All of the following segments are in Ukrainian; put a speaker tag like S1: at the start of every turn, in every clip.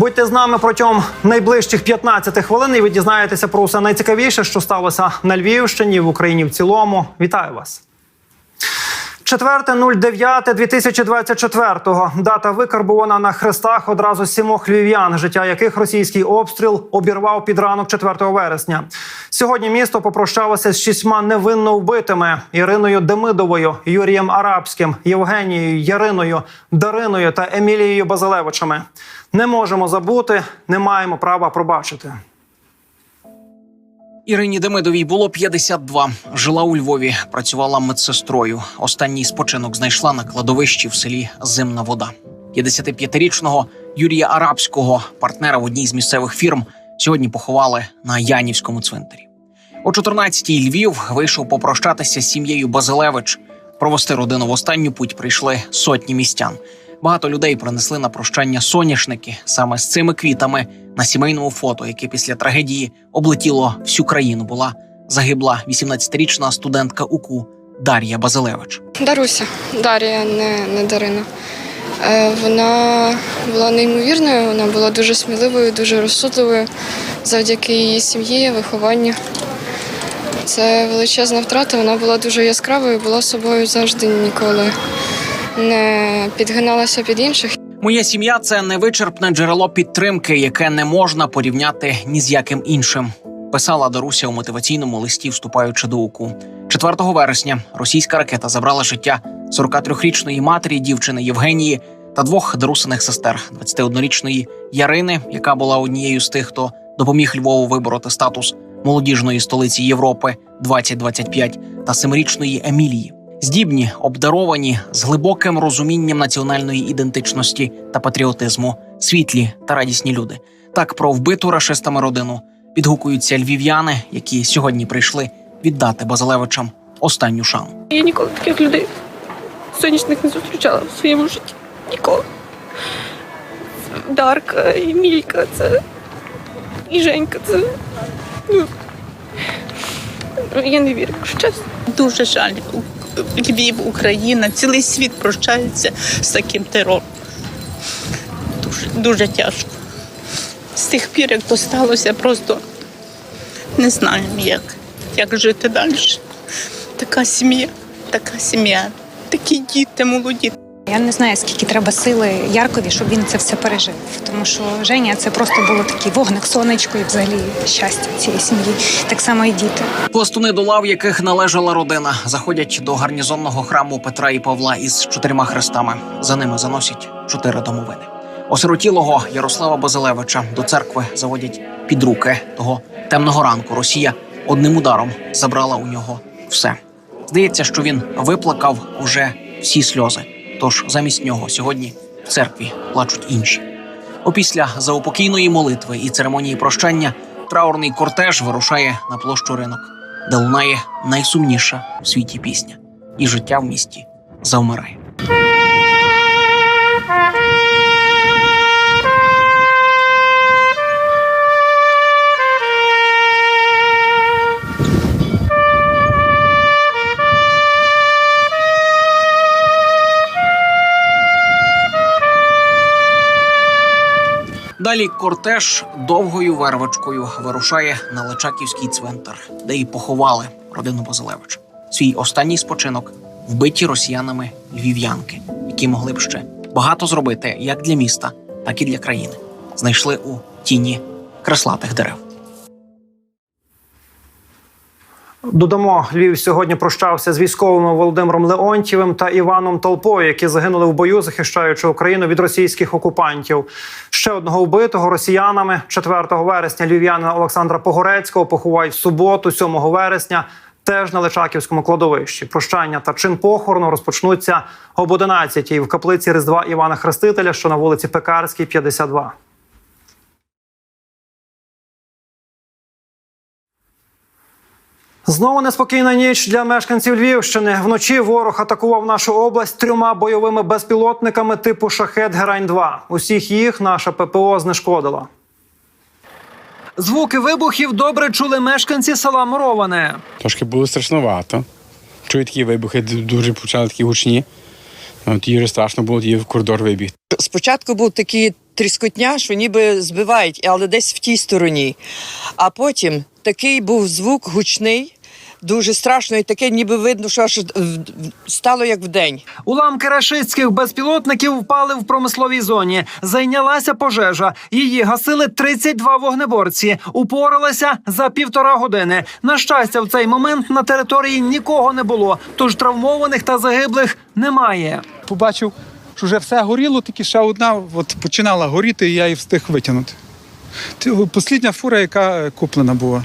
S1: Будьте з нами протягом найближчих 15 хвилин і ви дізнаєтеся про все найцікавіше, що сталося на Львівщині в Україні в цілому. Вітаю вас. 4.09.2024. Дата викарбована на хрестах одразу сімох львів'ян, життя яких російський обстріл обірвав під ранок 4 вересня. Сьогодні місто попрощалося з шістьма невинно вбитими: Іриною Демидовою, Юрієм Арабським, Євгенією Яриною, Дариною та Емілією Базилевичами. Не можемо забути, не маємо права пробачити.
S2: Ірині Демидовій було 52. Жила у Львові, працювала медсестрою. Останній спочинок знайшла на кладовищі в селі Зимна вода. 55-річного Юрія Арабського, партнера в одній з місцевих фірм, сьогодні поховали на Янівському цвинтарі. О 14-й Львів вийшов попрощатися з сім'єю Базилевич. Провести родину в останню путь прийшли сотні містян. Багато людей принесли на прощання соняшники саме з цими квітами на сімейному фото, яке після трагедії облетіло всю країну. Була загибла 18-річна студентка УКУ Дар'я Базилевич.
S3: Даруся, Дар'я, не, не Дарина. Е, Вона була неймовірною, вона була дуже сміливою, дуже розсудливою завдяки її сім'ї, вихованню. Це величезна втрата, вона була дуже яскравою, була собою завжди ніколи не підгиналася під інших.
S2: Моя сім'я це невичерпне джерело підтримки, яке не можна порівняти ні з яким іншим. Писала Даруся у мотиваційному листі, вступаючи до УКУ. 4 вересня російська ракета забрала життя 43-річної матері дівчини Євгенії та двох дарусиних сестер: 21-річної Ярини, яка була однією з тих, хто допоміг Львову вибороти статус молодіжної столиці Європи 2025, та семирічної Емілії. Здібні, обдаровані з глибоким розумінням національної ідентичності та патріотизму, світлі та радісні люди. Так про вбиту рашистами родину підгукуються львів'яни, які сьогодні прийшли віддати Базилевичам останню шану.
S4: Я ніколи таких людей сонячних не зустрічала в своєму житті. Ніколи. Дарка, і Мілька, це і Женька, це. Ну, я не вірю, якщо чесно.
S5: Дуже жаль. Львів, Україна, цілий світ прощається з таким терором. Дуже, дуже тяжко. З тих пір, як то сталося, просто не знаємо, як, як жити далі. Така сім'я, така сім'я, такі діти молоді.
S6: Я не знаю, скільки треба сили Яркові, щоб він це все пережив. Тому що Женя це просто було такий вогник, сонечко і взагалі щастя цієї сім'ї. Так само і діти.
S2: Пластуни до лав, яких належала родина, заходять до гарнізонного храму Петра і Павла із чотирма хрестами. За ними заносять чотири домовини. Осиротілого Ярослава Базилевича до церкви заводять під руки того темного ранку. Росія одним ударом забрала у нього все. Здається, що він виплакав уже всі сльози. Тож замість нього сьогодні в церкві плачуть інші. Опісля заупокійної молитви і церемонії прощання траурний кортеж вирушає на площу ринок, де лунає найсумніша в світі пісня, і життя в місті завмирає. Далі кортеж довгою вервочкою вирушає на Личаківський цвинтар, де і поховали родину Базилевича. Свій останній спочинок вбиті росіянами львів'янки, які могли б ще багато зробити як для міста, так і для країни. Знайшли у тіні креслатих дерев.
S1: Додамо, Львів сьогодні прощався з військовими Володимиром Леонтьєвим та Іваном Толпою, які загинули в бою, захищаючи Україну від російських окупантів. Ще одного вбитого росіянами 4 вересня львів'янина Олександра Погорецького поховають в суботу, 7 вересня. Теж на Личаківському кладовищі прощання та чин похорону розпочнуться об 11-й в каплиці Різдва Івана Хрестителя, що на вулиці Пекарській, 52. Знову неспокійна ніч для мешканців Львівщини. Вночі ворог атакував нашу область трьома бойовими безпілотниками типу Шахет Герань 2 Усіх їх наша ППО знешкодила. Звуки вибухів добре чули мешканці села Муроване.
S7: Трошки було страшновато. Чую такі вибухи, дуже почали такі гучні. От їй страшно було, тоді в коридор вибіг.
S8: Спочатку був такий тріскотня, що ніби збивають, але десь в тій стороні. А потім такий був звук гучний, дуже страшно, і таке ніби видно, що аж в- стало як вдень.
S1: Уламки рашистських безпілотників впали в промисловій зоні. Зайнялася пожежа. Її гасили 32 вогнеборці. Упоралися за півтора години. На щастя, в цей момент на території нікого не було, тож травмованих та загиблих немає.
S7: Побачив, що вже все горіло, тільки ще одна от починала горіти, і я її встиг витягнути. Це Послідня фура, яка е, куплена була.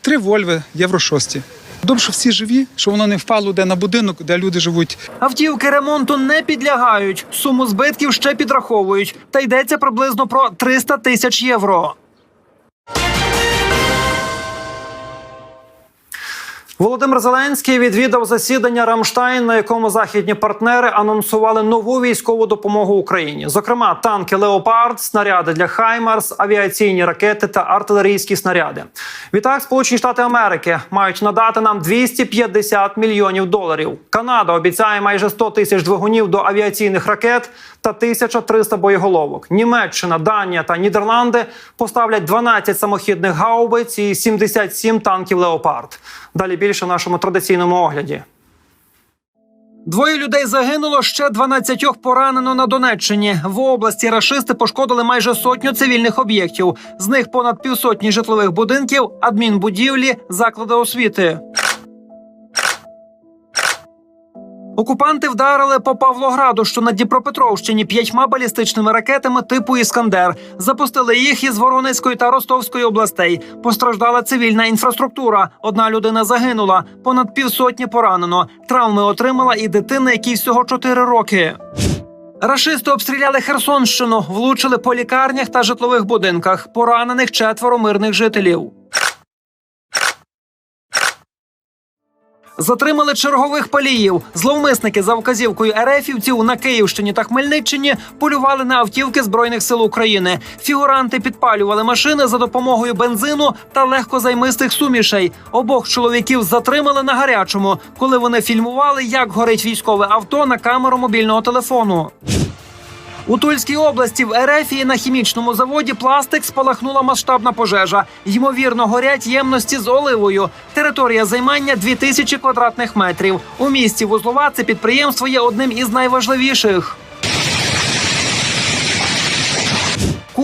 S7: Три Вольви, Євро 6. Добре, що всі живі, що воно не впало де на будинок, де люди живуть.
S1: Автівки ремонту не підлягають. Суму збитків ще підраховують. Та йдеться приблизно про 300 тисяч євро. Володимир Зеленський відвідав засідання Рамштайн, на якому західні партнери анонсували нову військову допомогу Україні. Зокрема, танки Леопард, снаряди для Хаймарс, авіаційні ракети та артилерійські снаряди. Відтак, Сполучені Штати Америки мають надати нам 250 мільйонів доларів. Канада обіцяє майже 100 тисяч двигунів до авіаційних ракет та 1300 боєголовок. Німеччина, Данія та Нідерланди поставлять 12 самохідних гаубиць і 77 танків Леопард. Далі більше в нашому традиційному огляді. Двоє людей загинуло, ще 12 поранено на Донеччині. В області рашисти пошкодили майже сотню цивільних об'єктів. З них понад півсотні житлових будинків, адмінбудівлі, заклади освіти. Окупанти вдарили по Павлограду, що на Дніпропетровщині п'ятьма балістичними ракетами типу Іскандер. Запустили їх із Воронезької та Ростовської областей. Постраждала цивільна інфраструктура. Одна людина загинула, понад півсотні поранено. Травми отримала і дитина, якій всього 4 роки. Рашисти обстріляли Херсонщину, влучили по лікарнях та житлових будинках. Поранених четверо мирних жителів. Затримали чергових паліїв. Зловмисники за вказівкою ерефівців на Київщині та Хмельниччині полювали на автівки збройних сил України. Фігуранти підпалювали машини за допомогою бензину та легкозаймистих сумішей. Обох чоловіків затримали на гарячому, коли вони фільмували, як горить військове авто на камеру мобільного телефону. У Тульській області в Ерефії на хімічному заводі пластик спалахнула масштабна пожежа. Ймовірно, горять ємності з оливою. Територія займання 2000 квадратних метрів. У місті Вузлова це підприємство є одним із найважливіших.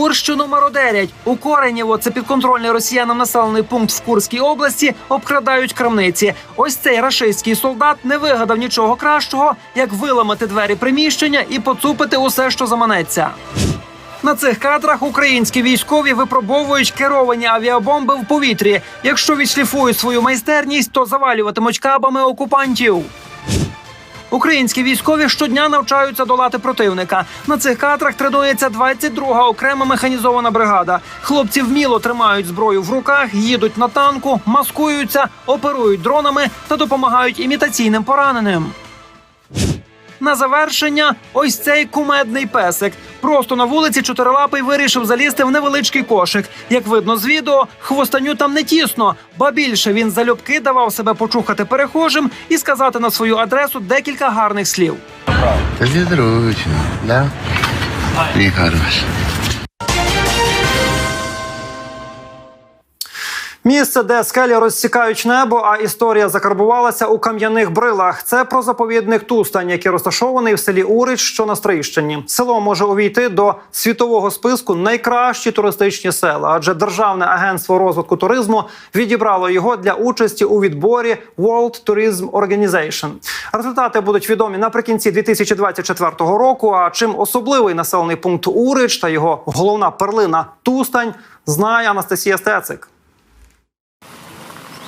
S1: Курщину мародерять у Коренєво. Це підконтрольний росіянам населений пункт в Курській області. Обкрадають крамниці. Ось цей рашистський солдат не вигадав нічого кращого, як виламати двері приміщення і поцупити усе, що заманеться. На цих кадрах українські військові випробовують керовані авіабомби в повітрі. Якщо відшліфують свою майстерність, то завалюватимуть кабами окупантів. Українські військові щодня навчаються долати противника. На цих кадрах тренується 22-га окрема механізована бригада. Хлопці вміло тримають зброю в руках, їдуть на танку, маскуються, оперують дронами та допомагають імітаційним пораненим. На завершення, ось цей кумедний песик. Просто на вулиці чотирилапий вирішив залізти в невеличкий кошик. Як видно з відео, хвостаню там не тісно, ба більше він залюбки давав себе почухати перехожим і сказати на свою адресу декілька гарних слів.
S9: Тобі да? І хорош.
S1: Місце, де скелі розсікають небо, а історія закарбувалася у кам'яних брилах. Це про заповідник Тустань, який розташований в селі Урич, що на Стрийщині. Село може увійти до світового списку найкращі туристичні села, адже державне агентство розвитку туризму відібрало його для участі у відборі World Tourism Organization. Результати будуть відомі наприкінці 2024 року. А чим особливий населений пункт Урич та його головна перлина Тустань знає Анастасія Стецик.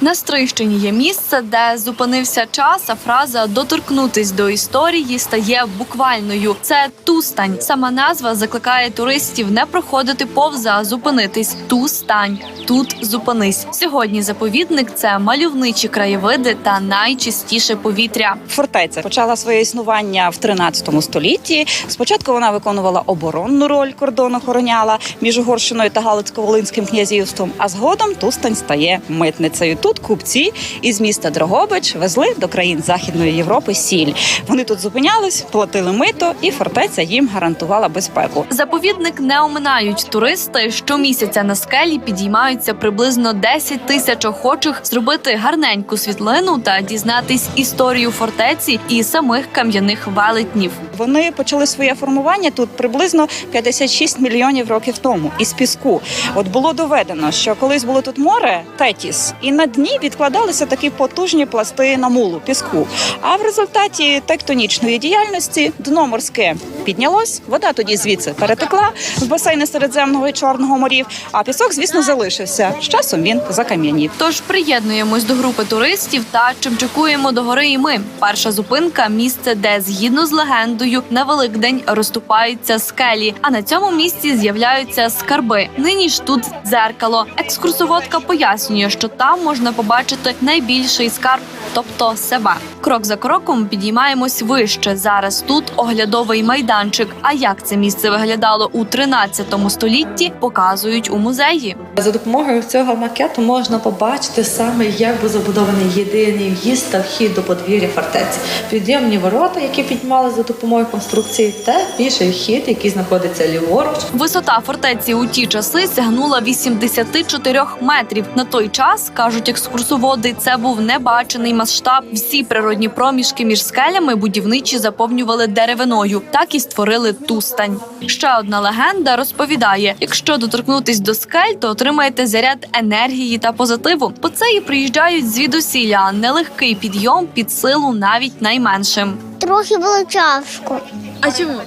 S10: На Стрийщині є місце, де зупинився час, а фраза доторкнутись до історії стає буквальною. Це Тустань. Сама назва закликає туристів не проходити повз, а зупинитись. Тустань. Тут зупинись. Сьогодні заповідник це мальовничі краєвиди та найчистіше повітря.
S11: Фортеця почала своє існування в 13 столітті. Спочатку вона виконувала оборонну роль, кордон охороняла між Угорщиною та Галицько-Волинським князівством. А згодом Тустань стає митницею. Тут купці із міста Дрогобич везли до країн Західної Європи сіль. Вони тут зупинялись, платили мито, і фортеця їм гарантувала безпеку.
S10: Заповідник не оминають туристи. Щомісяця на скелі підіймаються приблизно 10 тисяч охочих зробити гарненьку світлину та дізнатись історію фортеці і самих кам'яних велетнів.
S11: Вони почали своє формування тут приблизно 56 мільйонів років тому із піску. От було доведено, що колись було тут море Тетіс, і на дні відкладалися такі потужні пласти намулу піску. А в результаті тектонічної діяльності дно морське піднялось, вода тоді звідси перетекла в басейни Середземного і Чорного морів. А пісок, звісно, залишився. З часом він закам'янів.
S10: Тож приєднуємось до групи туристів та чимчикуємо до гори. І ми перша зупинка місце, де згідно з легендою на Великдень розступаються скелі. А на цьому місці з'являються скарби. Нині ж тут дзеркало. Екскурсоводка пояснює, що там можна побачити найбільший скарб, тобто себе. Крок за кроком підіймаємось вище. Зараз тут оглядовий майданчик. А як це місце виглядало у 13 столітті, показують у музеї.
S12: За допомогою цього макету можна побачити саме, як був забудований єдиний в'їзд та вхід до подвір'я фортеці. Підйомні ворота, які піднімали за допомогою конструкції, та більший вхід, який знаходиться ліворуч.
S10: Висота фортеці у ті часи сягнула 84 метрів. На той час кажуть екскурсоводи, це був небачений масштаб. Всі природні проміжки між скелями будівничі заповнювали деревиною. Так і створили тустань. Ще одна легенда розповідає: якщо доторкнутись до скель, то отримаєте заряд енергії та позитиву. По це і приїжджають звідусіля. а Нелегкий підйом під силу навіть найменшим.
S13: Трохи було тяжко.
S4: А чому?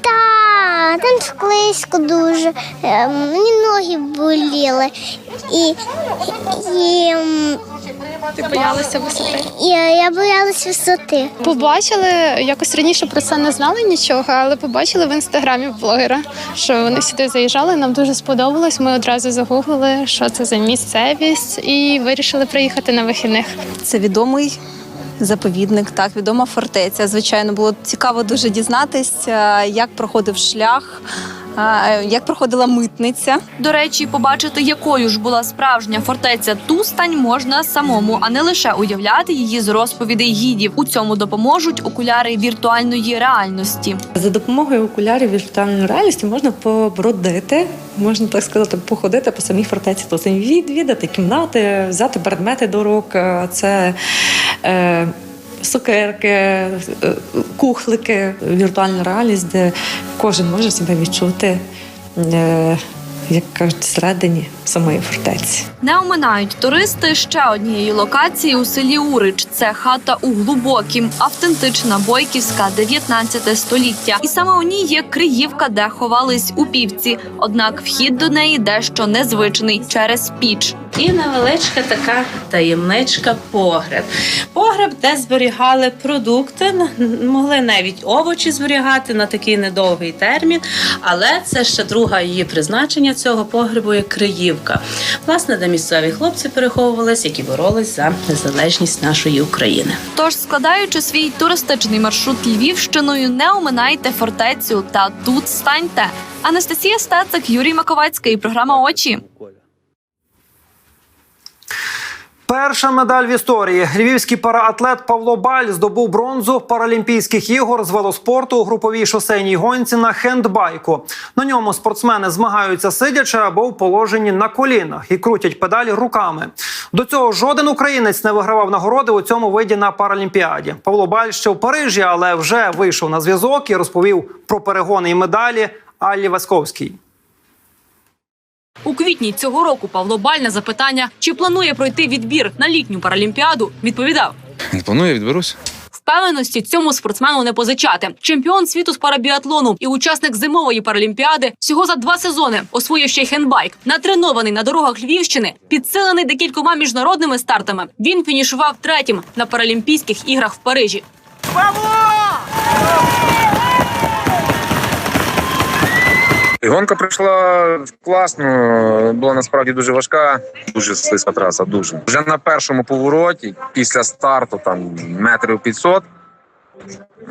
S13: Та там склизько дуже. Е, Мені ноги боліли. І, і, м,
S4: Ти боялася висоти?
S13: я, я боялась висоти.
S4: Побачили, якось раніше про це не знали нічого, але побачили в інстаграмі блогера, що вони сюди заїжджали. Нам дуже сподобалось. Ми одразу загуглили, що це за місцевість, і вирішили приїхати на вихідних.
S14: Це відомий заповідник, так відома фортеця. Звичайно, було цікаво дуже дізнатися, як проходив шлях, е, як проходила митниця.
S10: До речі, побачити, якою ж була справжня фортеця Тустань можна самому, а не лише уявляти її з розповідей гідів. У цьому допоможуть окуляри віртуальної реальності.
S12: За допомогою окулярів віртуальної реальності можна побродити, можна так сказати, походити по самій фортеці, тобто відвідати кімнати, взяти предмети до рук. Е, Це е, цукерки, е, кухлики, віртуальна реальність, де кожен може себе відчути. Е, як кажуть, всередині самої фортеці.
S10: Не оминають туристи ще однієї локації у селі Урич. Це хата у Глубокім, автентична бойківська 19 століття. І саме у ній є криївка, де ховались упівці. Однак вхід до неї дещо незвичний через піч.
S15: І невеличка така таємничка погреб. Погреб, де зберігали продукти, могли навіть овочі зберігати на такий недовгий термін, але це ще друге її призначення цього погребу як криївка. Власне, де місцеві хлопці переховувались, які боролись за незалежність нашої України.
S10: Тож, складаючи свій туристичний маршрут Львівщиною, не оминайте фортецю та тут станьте. Анастасія Стецик, Юрій Маковецький. Програма очі.
S1: Перша медаль в історії. Львівський параатлет Павло Баль здобув бронзу Паралімпійських ігор з велоспорту у груповій шосейній гонці на хендбайку. На ньому спортсмени змагаються сидячи або в положенні на колінах і крутять педалі руками. До цього жоден українець не вигравав нагороди у цьому виді на Паралімпіаді. Павло Баль ще в Парижі, але вже вийшов на зв'язок і розповів про перегони і медалі Аллі Васковській.
S16: У квітні цього року Павло Баль на запитання, чи планує пройти відбір на літню паралімпіаду, відповідав:
S17: Не планую, відберусь.
S16: впевненості цьому спортсмену не позичати. Чемпіон світу з парабіатлону і учасник зимової паралімпіади всього за два сезони освоїв ще й хендбайк. Натренований на дорогах Львівщини, підсилений декількома міжнародними стартами. Він фінішував третім на Паралімпійських іграх в Парижі.
S17: І гонка пройшла класно, була насправді дуже важка, дуже слизька траса. Дуже вже на першому повороті, після старту, там метрів 500,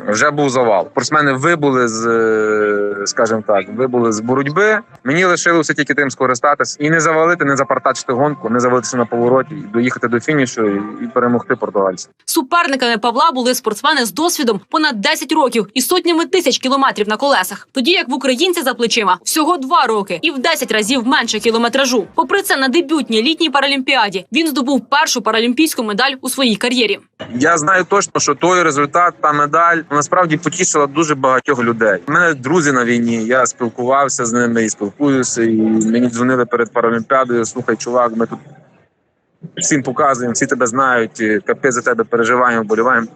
S17: вже був завал. Спортсмени вибули з, е, скажімо так, вибули з боротьби. Мені лишилося тільки тим скористатись і не завалити, не запартачити гонку, не завалитися на повороті, доїхати до фінішу і, і перемогти португальців.
S16: Суперниками Павла були спортсмени з досвідом понад 10 років і сотнями тисяч кілометрів на колесах. Тоді як в українця за плечима всього 2 роки і в 10 разів менше кілометражу. Попри це, на дебютній літній паралімпіаді він здобув першу паралімпійську медаль у своїй кар'єрі.
S17: Я знаю точно, що той результат, та медаль насправді потішила дуже багатьох людей. У мене друзі на війні. Я спілкувався з ними і спілкуюся. І мені дзвонили перед паралімпіадою. Слухай, чувак, ми тут всім показуємо, всі тебе знають. Капець за тебе переживаємо, вболіваємо.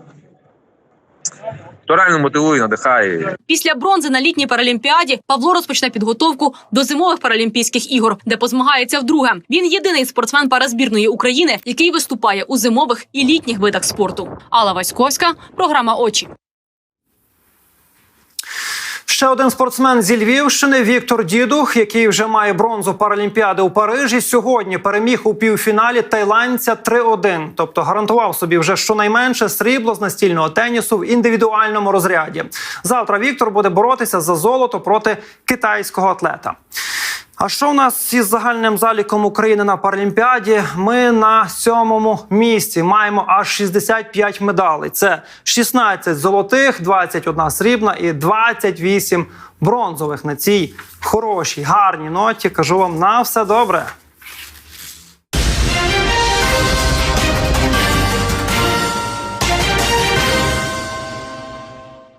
S17: То реально мотивує, надихає.
S16: Після бронзи на літній паралімпіаді Павло розпочне підготовку до зимових паралімпійських ігор, де позмагається вдруге. Він єдиний спортсмен паразбірної України, який виступає у зимових і літніх видах спорту. Алла Васьковська, програма Очі.
S1: Ще один спортсмен зі Львівщини Віктор Дідух, який вже має бронзу Паралімпіади у Парижі. Сьогодні переміг у півфіналі тайландця 3-1. Тобто гарантував собі вже щонайменше срібло з настільного тенісу в індивідуальному розряді. Завтра Віктор буде боротися за золото проти китайського атлета. А що у нас із загальним заліком України на Паралімпіаді? Ми на сьомому місці маємо аж 65 медалей. Це 16 золотих, 21 срібна і 28 бронзових на цій хорошій, гарній ноті. Кажу вам на все добре.